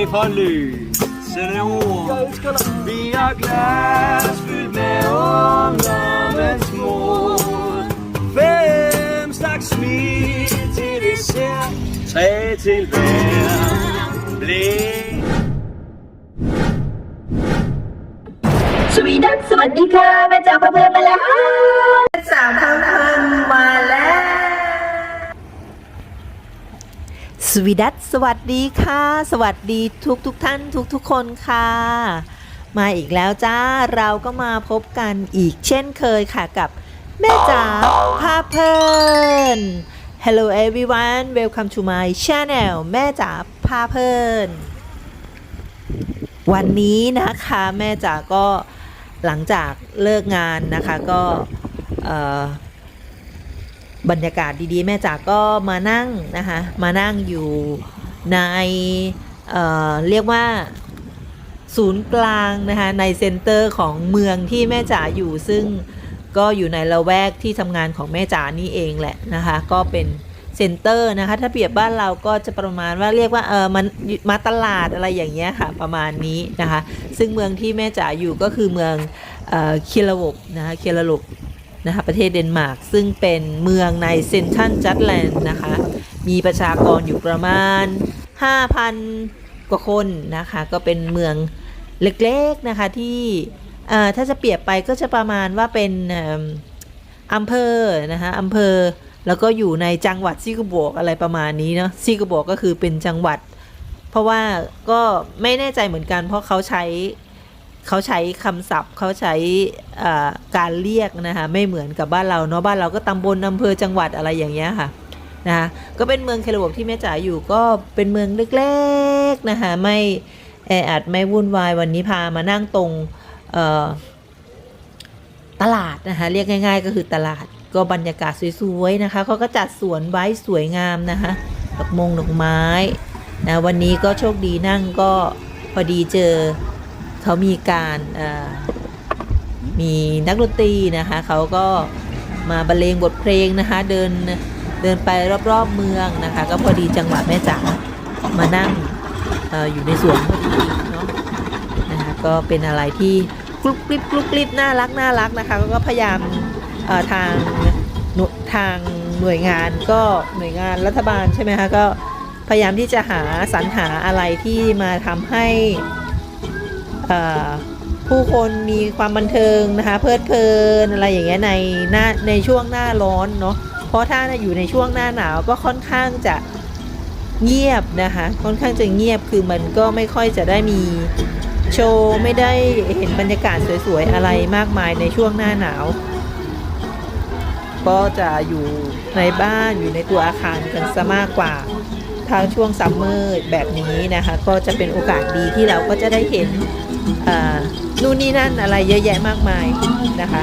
dag forløsende ord. Vi har glas fyldt med ungdommens mod. Fem slags smil til dessert. Tre til hver blæk. Subidat, sabadika, สวีดัสสวัสดีค่ะ สวัสดีทุกทุกท่านทุกทุกคนค่ะ มาอีกแล้วจ้าเราก็มาพบกันอีกเช่นเคยค่ะกับแม่จ๋าพาเพลิน Hello everyone welcome to my channel แม่จ๋าพาเพลิน วันนี้นะคะแม่จ๋าก็หลังจากเลิกงานนะคะก็เออ บรรยากาศดีๆ แม่จ๋าก็มานั่งนะคะ มานั่งอยู่ในเเรียกว่าศูนย์กลางนะคะ ในเซ็นเตอร์ของเมืองที่แม่จ๋าอยู่ซึ่งก็อยู่ในละแวกที่ทำงานของแม่จ๋านี่เองแหละนะคะ ก็เป็นเซ็นเตอร์นะคะ ถ้าเปรียบบ้านเราก็จะประมาณว่าเรียกว่าเออมันมาตลาดอะไรอย่างเงี้ยค่ะประมาณนี้นะคะ ซึ่งเมืองที่แม่จ๋าอยู่ก็คือเมืองเออคิลวบนะคะคิลวบ นะคะประเทศเดนมาร์กซึ่งเป็นเมืองในเซนทรัลจัตแลนด์นะคะ มีประชากรอยู่ประมาณ 5,000 กว่าคนนะคะ ก็เป็นเมืองเล็กๆนะคะที่ถ้าจะเปรียบไปก็จะประมาณว่าเป็นเอิ่มอำเภอนะคะอำเภอแล้วก็อยู่ในจังหวัดซิกโบกอะไรประมาณนี้เนาะซิกโบกก็คือเป็นจังหวัด เพราะว่าก็ไม่แน่ใจเหมือนกันเพราะเขาใช้ เขาใช้คำศัพท์เขาใช้การเรียกนะคะไม่เหมือนกับบ้านเราเนาะบ้านเราก็ตำบลอำเภอจังหวัดอะไรอย่างเงี้ยค่ะนะคะก็เป็นเมืองเคลบที่แม่จ๋าอยู่ก็เป็นเมืองเล็กๆนะคะไม่แออัดไม่วุ่นวายวันนี้พามานั่งตรงตลาดนะคะเรียกง่าย ๆ ก็คือตลาดก็บรรยากาศสวยๆนะคะเขาก็จัดสวนไว้สวยงามนะคะดอกมงดอกไม้นะวันนี้ก็โชคดีนั่งก็พอดีเจอ เขามีการมีนักดนตรีนะคะเขาก็มาบรรเลงบทเพลงนะคะ เดินเดินไปรอบๆเมืองนะคะ ก็พอดีจังหวะแม่จ๋ามานั่งออยู่ในสวนพอดีเนาะนะคะก็เป็นอะไรที่กรุบกริบกรุบกริบน่ารักน่ารักนะคะก็พยายามทางทางหน่วยงานก็หน่วยงานรัฐบาลใช่ไหมคะก็พยายามที่จะหาสรรหาอะไรที่มาทำให้ ผู้คนมีความบันเทิงนะคะเพลิดเพลินอะไรอย่างเงี้ยในหน้าในช่วงหน้าร้อนเนาะเพราะถ้าอยู่ในช่วงหน้าหนาวก็ค่อนข้างจะเงียบนะคะค่อนข้างจะเงียบคือมันก็ไม่ค่อยจะได้มีโชว์ไม่ได้เห็นบรรยากาศสวยๆอะไรมากมายในช่วงหน้าหนาว ก็จะอยู่ในบ้านอยู่ในตัวอาคารกันซะมากกว่าทางช่วงซัมเมอร์แบบนี้นะคะ ก็จะเป็นโอกาสดีที่เราก็จะได้เห็น นู่นนี่นั่นอะไรเยอะแยะมากมายนะคะ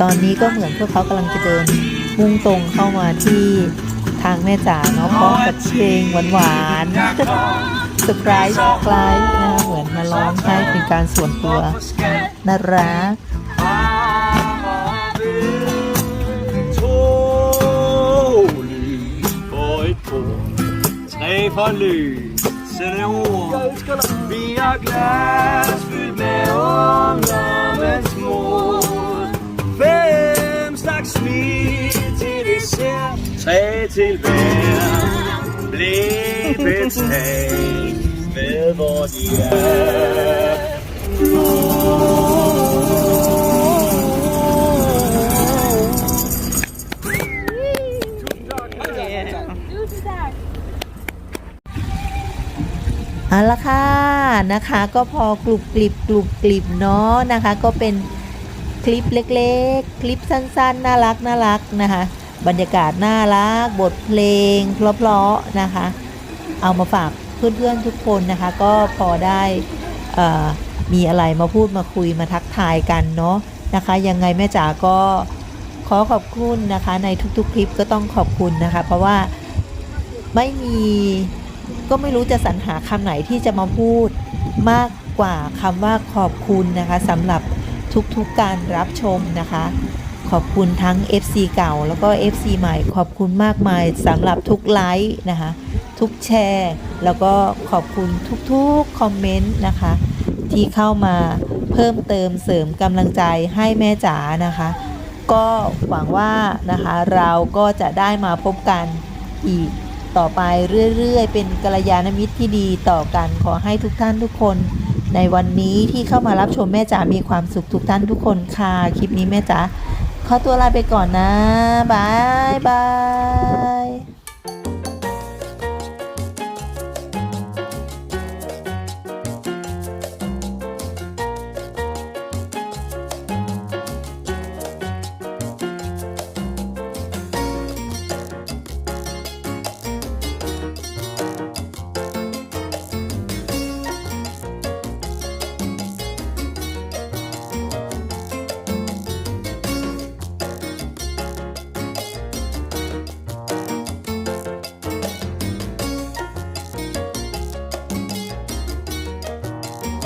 ตอนนี้ก็เหมือนพวกเขากำลังจะเดิน มุ่งตรงเข้ามาที่ทางแม่จ๋าเนาะพร้อมกับเพลงหวานๆเซอร์ไพรส์คล้ายนะเหมือนมาร้องให้เป็นการส่วนตัวน่ารัก Tre Tre til hver Blæbets tag Med hvor de er Tusind tak. เอาละค่ะนะคะก็พอกรุบกริบกรุบกริบเนาะนะคะ ก็เป็นคลิปเล็กๆ คลิปสั้นๆ น่ารักน่ารักนะคะ บรรยากาศน่ารัก บทเพลงเพราะๆนะคะ เอามาฝากเพื่อนๆทุกคนนะคะ ก็พอได้มีอะไรมาพูดมาคุยมาทักทายกันเนาะนะคะ ยังไงแม่จ๋าก็ขอขอบคุณนะคะในทุกๆคลิปก็ต้องขอบคุณนะคะ เพราะว่าไม่มีก็ไม่รู้จะสรรหาคำไหนที่จะมาพูดมากกว่าคำว่าขอบคุณนะคะสำหรับทุกๆการรับชมนะคะ ขอบคุณทั้ง FC เก่าแล้วก็ FC ใหม่ขอบคุณมากมายสำหรับทุกไลค์นะคะ ทุกแชร์ แล้วก็ขอบคุณทุกๆคอมเมนต์นะคะ ที่เข้ามาเพิ่มเติมเสริมกำลังใจให้แม่จ๋านะคะ ก็หวังว่านะคะเราก็จะได้มาพบกันอีกต่อไปเรื่อยๆ เป็นกัลยาณมิตรที่ดีต่อกันขอให้ทุกท่านทุกคน ในวันนี้ที่เข้ามารับชมแม่จ๋ามีความสุขทุกท่านทุกคนค่ะ คลิปนี้แม่จ๋า ขอตัวลาไปก่อนนะบายบาย